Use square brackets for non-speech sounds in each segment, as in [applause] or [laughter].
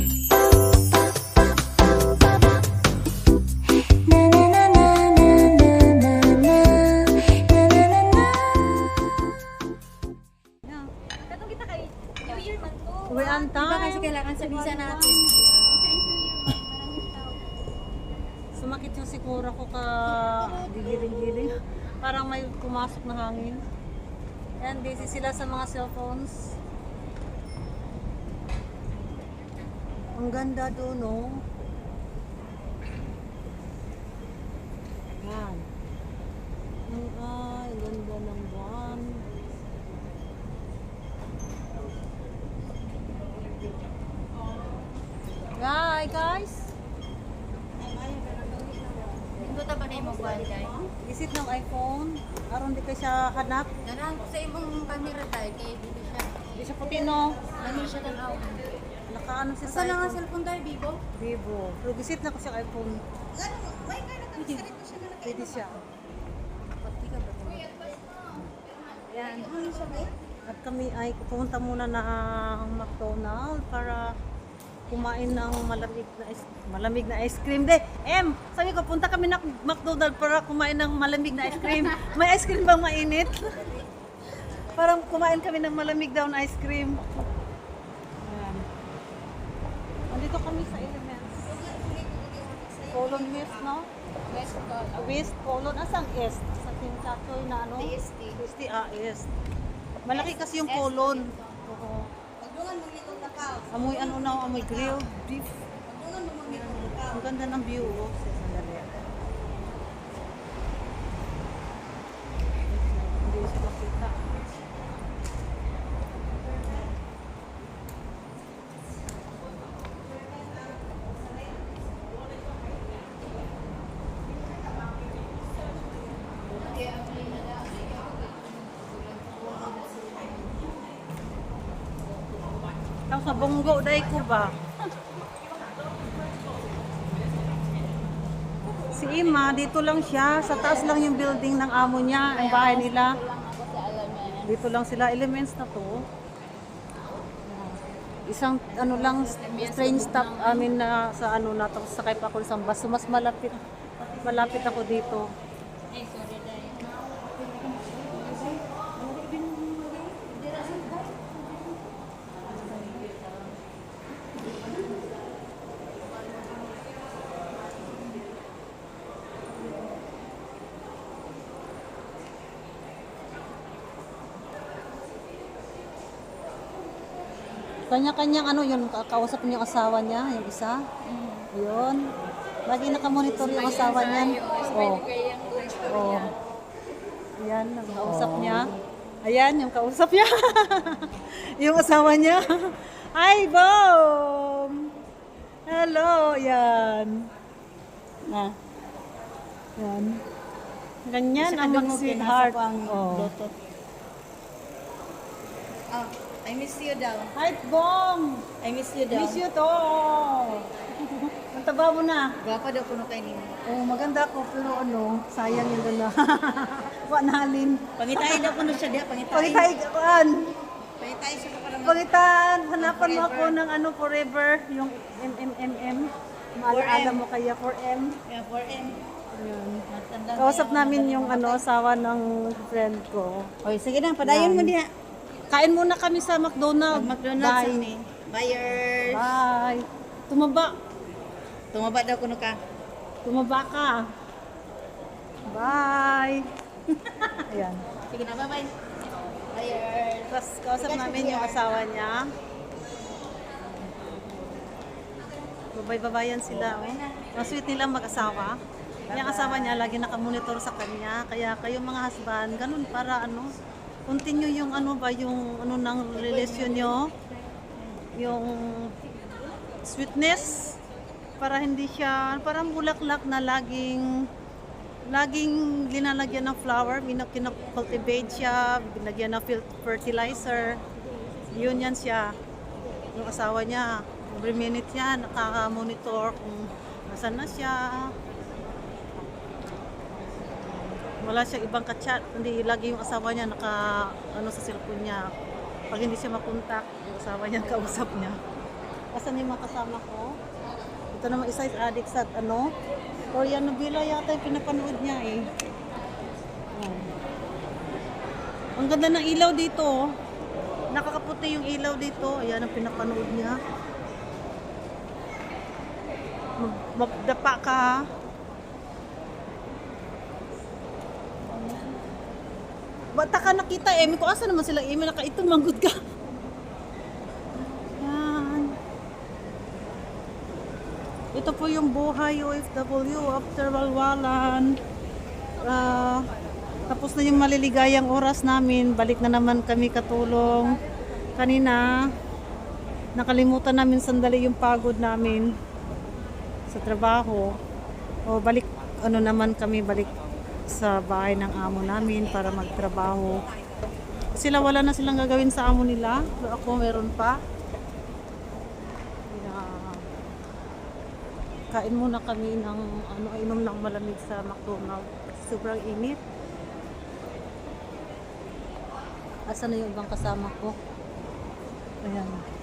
To. We're on Diba kasi time. kailangan sa visa natin. Sumakit yung sikura ko ka gigiling-giling. Parang may pumasok na hangin. Yan, busy sila sa mga cellphones. Ang ganda doon, no? Yan. Ang ay, ganda ng buwan. Hi, guys! Hindi ta ba na imong buwan? Isit ng iPhone. Aron di ka siya hanap. Ganang sa imong camera day kay dito siya. Di siya puti, no? Ano siya tanaw? Nakaano siya Asa na nga iPhone. cellphone day Bibo? Vivo. Pero gisit na ko siya iPhone. Pwede. Pwede siya. Pati ka ba? Yan. At kami ay pupunta muna ng McDonald's para kumain ng malamig na ice, malamig na ice cream. De, M, sabi ko punta kami ng McDonald's para kumain ng malamig na ice cream. [laughs] May ice cream bang mainit? Parang kumain kami ng malamig daw na ice cream. Ayan. Nandito kami sa Elements. Colon West, no? West. Ah, West, Colon. Asang East? Sa Chachoy na ano? TST. TST, ah, East. Malaki kasi yung colon. Oo. Amoy ano na, amoy grilled beef. Ang ganda ng view. Oh. Sandali. Hindi siya makita. Tapos sa bunggo, dahil ko ba? Si Ima, dito lang siya. Sa taas lang yung building ng amo niya, ang bahay nila. Dito lang sila. Elements na to. Isang ano lang, train stop amin na sa ano na to. Sakay pa ako sa bus. So, mas malapit, malapit ako dito. Ay, sorry day. Kanya-kanyang ano yun, ka- kausap niyo asawa niya, yung isa. Yun. Lagi nakamonitor yung asawa niya. Oh. Oh. Ayan, ang kausap niya. Ayan, yung kausap niya. [laughs] yung asawa niya. Hi, Bom! Hello, yan. Na. Yan. Ganyan ang mag-sweetheart. Oh. Oh, I miss you daw. Hi, Bong! I miss you daw. Miss you to! [laughs] Ang taba mo na. Gwapa daw kuno kay nimo. Oh, maganda ko pero ano, sayang yung dala. [laughs] Wa nahalin. Pangitay daw kuno siya diha, pangitay. Pagitay kuan. Pangitay siya para Pagitan, hanapan mo ako ng ano forever, yung MMMM. Maalaala 4M. mo kaya 4M. Yeah, 4M. Yun. Kausap namin yung ano, asawa ng friend ko. Oy, sige na, padayon mo diha. Kain muna kami sa McDonald's. McDonald's Bye. ni. Buyers. Bye. Tumaba. Tumaba daw kuno ka. Tumaba ka. Bye. [laughs] Ayan. Sige na, bye-bye. Buyers. Tapos kausap namin yung asawa niya. Babay-babayan sila. Oh. Ang sweet nila mag-asawa. Yung asawa niya lagi nakamonitor sa kanya. Kaya kayo mga husband, ganun para ano, continue yung ano ba, yung ano ng relasyon nyo. Yung sweetness. Para hindi siya, parang bulaklak na laging laging linalagyan ng flower, kinakultivate siya, binagyan ng fertilizer. Yun yan siya. Yung asawa niya, every minute niya, nakaka-monitor kung nasan na siya. Wala siya ibang kachat, hindi lagi yung asawa niya naka ano sa cellphone niya. Pag hindi siya makontak, yung asawa niya [laughs] kausap niya. Asan yung mga kasama ko? Ito naman isa is addict sa ano? Korean novela yata yung pinapanood niya eh. Oh. Ang ganda ng ilaw dito. oh. Nakakaputi yung ilaw dito. Ayan ang pinapanood niya. Mag- Magdapa ka Bata ka nakita, Emi ko. Asa naman sila, Emi? Nakaitong manggod ka. Yan. Ito po yung buhay OFW after walwalan. Ah, tapos na yung maliligayang oras namin. Balik na naman kami katulong. Kanina, nakalimutan namin sandali yung pagod namin sa trabaho. O balik, ano naman kami, balik sa bahay ng amo namin para magtrabaho. Sila wala na silang gagawin sa amo nila. Pero ako meron pa. Kain muna kami ng ano, inom ng malamig sa McDonald's. Sobrang init. Asa na yung ibang kasama ko? Ayan.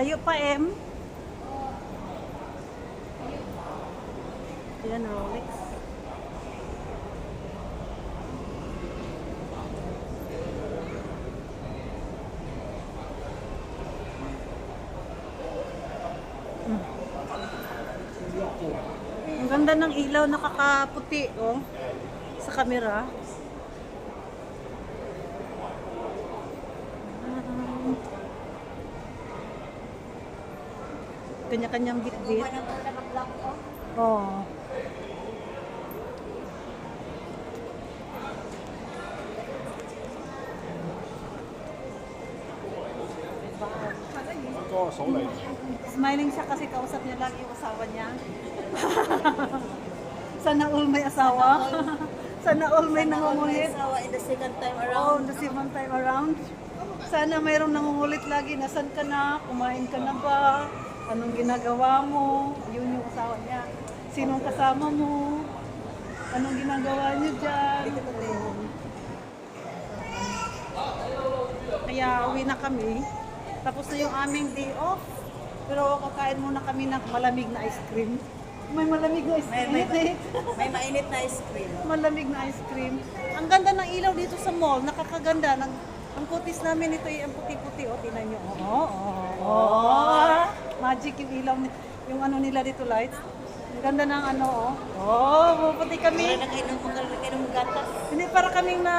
Layo pa, M. Ayan, Rolex. Hmm. Ang ganda ng ilaw, nakakaputi, oh. Sa camera. Kanya-kanyang bitbit. Oo. Smiling siya kasi kausap niya lagi yung asawa niya. [laughs] Sana all may asawa. [laughs] Sana all may nangungulit. Asawa in the second time Oh, around. the second time around. Sana mayroong nangungulit lagi. Nasaan ka na? Kumain ka na ba? Anong ginagawa mo? Yun yung asawa niya. Sinong kasama mo? Anong ginagawa niyo dyan? Kaya uwi na kami. Tapos na yung aming day off. Pero kakain muna kami ng malamig na ice cream. May malamig na ice May, cream. may, eh. may mainit na ice cream. Malamig na ice cream. Ang ganda ng ilaw dito sa mall. Nakakaganda. Nang, ang kutis namin ito ay ang puti-puti. O, tinan nyo. Oo, oo, oo. Magic yung ilaw. Yung ano nila dito lights. Ang ganda ng ano, oh. Oh, puputi kami. Para nakainom ka nakainom gatas. Hindi para kaming na,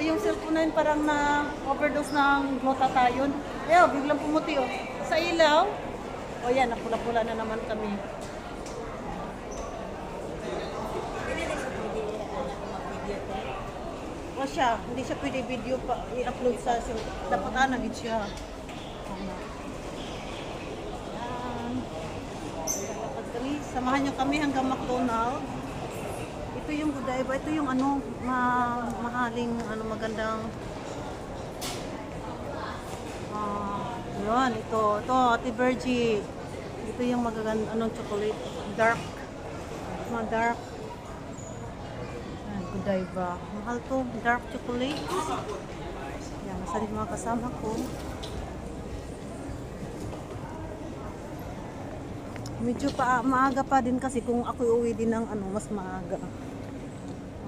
yung cellphone namin parang na overdose ng glutathione. Ayaw, biglang pumuti, oh. Sa ilaw. O yan, napula-pula na naman kami. Na ko. O siya, hindi siya pwede video pa i-upload sa dapat ano gid siya. Ano. Yan. Lalakad kami, samahan niyo kami hanggang McDonald. Ito yung Godiva, ito yung ano, ma mahaling ano magandang Ah, yun, ito, ito, Ate Virgie. Ito yung magaganda, anong chocolate, dark. Mga dark. Yan, Godiva. Mahal to, dark chocolate. Yan, nasa mga kasama ko. Medyo pa, maaga pa din kasi kung ako uwi din ng ano, mas maaga.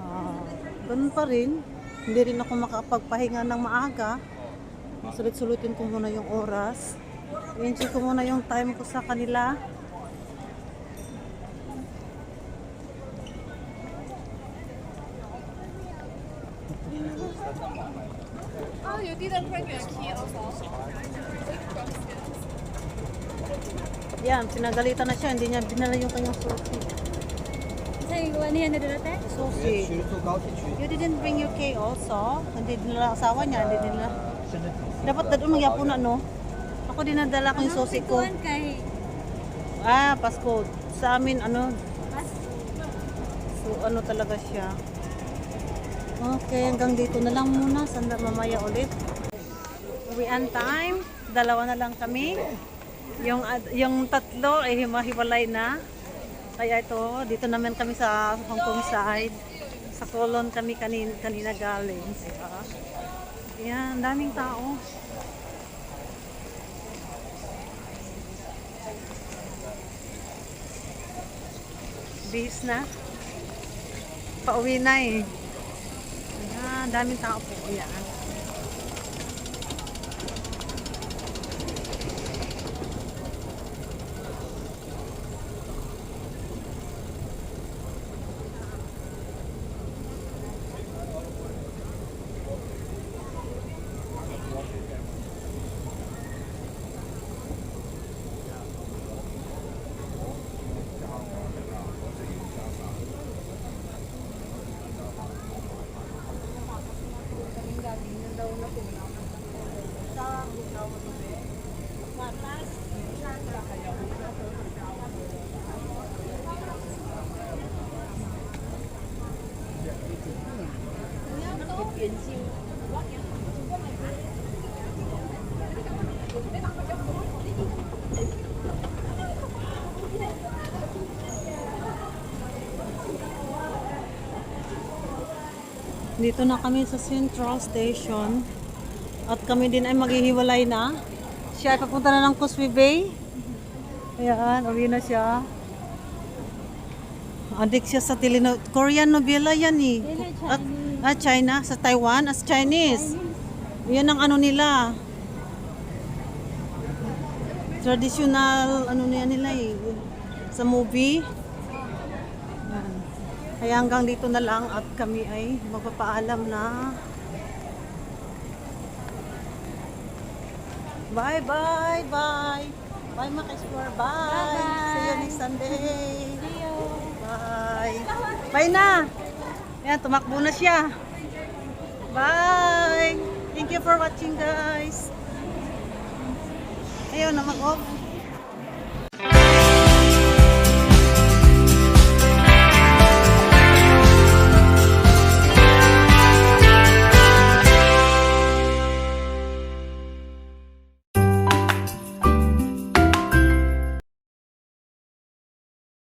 Ah, ganun pa rin. Hindi rin ako makapagpahinga ng maaga. Sulit-sulitin ko muna yung oras. I-enjoy ko muna yung time ko sa kanila. Oh, you didn't bring your key also. Yan, pinagalitan na siya. Hindi niya dinala yung kanyang susi. Sa'yo, ano yan na dati? Susi. You didn't bring your key also? Hindi dinala asawa niya. Hindi dinala. Dapat dadun magyapon na, no? Ako dinadala ko yung susi ko. Kay... Ah, Pasko. Sa amin, ano, So, ano talaga siya. Okay, hanggang dito na lang muna. Sanda mamaya ulit. Uwian time. Dalawa na lang kami. Yung, yung tatlo ay himahiwalay na. Kaya ito, dito naman kami sa Hong Kong side. Sa Colon kami kanina, kanina galing. Diba? Ayan, daming tao. Bihis na. Pauwi na eh. Ayan, daming tao po. Ayan. Dito na kami sa Central Station. At kami din ay maghihiwalay na. Siya ay papunta na ng Causeway Bay. Ayan, uwi na siya. Adik siya sa teleno Korean novela yan eh. At, ah, China, sa Taiwan, as Chinese. Yan ang ano nila. Traditional, ano nila eh. Sa movie. Kaya hanggang dito na lang at kami ay magpapaalam na. Bye, bye, bye. Bye, Mac Explore. Bye. See you next Sunday. See you. Bye. Bye na. Ayan, tumakbo na siya. Bye. Thank you for watching, guys. Ayaw na mag-off.